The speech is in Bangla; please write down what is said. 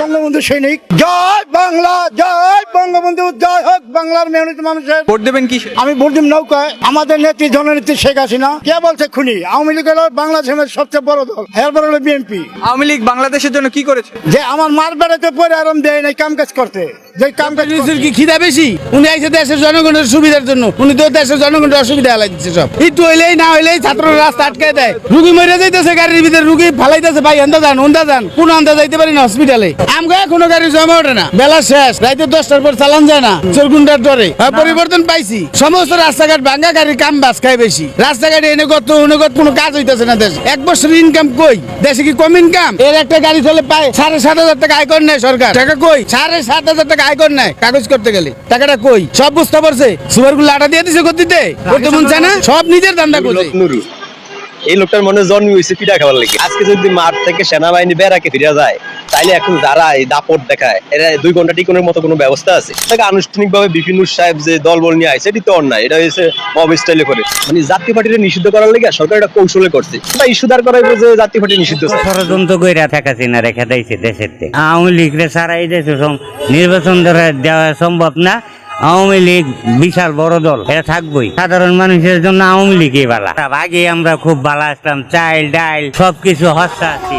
বঙ্গবন্ধু সৈনিক জয় বাংলা জয় বঙ্গবন্ধু জয় হোক বাংলার মেহনত মানুষের। ভোট দেবেন কি আমি ভোট দিব নৌকায়। আমাদের নেত্রী জননেত্রী শেখ হাসিনা। কে বলছে খুনি? আওয়ামী লীগ হলো বাংলাদেশের সবচেয়ে বড় দল। এরপর হলো বিএনপি। আওয়ামী লীগ বাংলাদেশের জন্য কি করেছে? যে আমার মার বেড়াতে পরে আরাম দেয় নাই কাম কাজ করতে। যে কাম কি খিদা বেশি? উনি আইসে দেশের জনগণের সুবিধার জন্য। উনি তো দেশের জনগণের অসুবিধা হালাই দিচ্ছে সব। একটু হইলেই না হইলেই ছাত্ররা রাস্তা আটকায় দেয়। রুগী মরে যাইতেছে গাড়ির ভিতরে রুগী ফালাইতেছে। ভাই আন্দা যান উন্দা যান। কোন আন্দা যাইতে পারি না হসপিটালে আমগা কোনো গাড়ি জমা ওঠে না। বেলা শেষ। রাইতে দশটার পর চালান যায় না। চরগুন্ডার ডরে পরিবর্তন পাইছি। সমস্ত রাস্তাঘাট ভাঙ্গা গাড়ির কাম বাস খায় বেশি। রাস্তাঘাটে এনে কত উনে কত কোনো কাজ হইতেছে না দেশ। এক বছর ইনকাম কই? দেশে কি কম ইনকাম এর একটা গাড়ি চলে পায় সাড়ে সাত হাজার টাকা আয় কর নেয় সরকার। টাকা কই? সাড়ে সাত হাজার টাকা নেয় কাগজ করতে গেলে। টাকাটা কই? সব বুঝতে পারছে? আটা দিয়ে দিছে গতিতে? করতে মন চায় না? সব নিজের ধান্দা করছে এই লোকটার মনে জন্ম হয়েছে পিঠা খাবার লেগে। আজকে যদি মাঠ থেকে সেনাবাহিনী বেড়াকে ফিরে যায় তাইলে এখন যারা এই দাপট দেখায়, এরা দুই ঘণ্টা টিকনের মতো কোনো ব্যবস্থা আছে? তাকে আনুষ্ঠানিকভাবে বিভিন্ন সাহেব যে দল বল নিয়ে আসে এটি তো অন্যায়। এটা হয়েছে মব স্টাইলে করে। মানে জাতীয় পার্টিকে নিষিদ্ধ করার লেগে সরকার এটা কৌশলে করছে। এটা ইস্যুদার করাইবো যে জাতীয় পার্টি নিষিদ্ধ। ষড়যন্ত্র কইরা থাকা চিনা রেখে দিয়েছে দেশের আওয়ামী লীগরে সারা এই দেশে নির্বাচন ধরে দেওয়া সম্ভব না। আওয়ামী লীগ বিশাল বড় দল, এটা থাকবোই। সাধারণ মানুষের জন্য আওয়ামী লীগই বালা। আগে আমরা খুব ভালো আসতাম, চাইল ডাইল, সবকিছু হস্তা আছি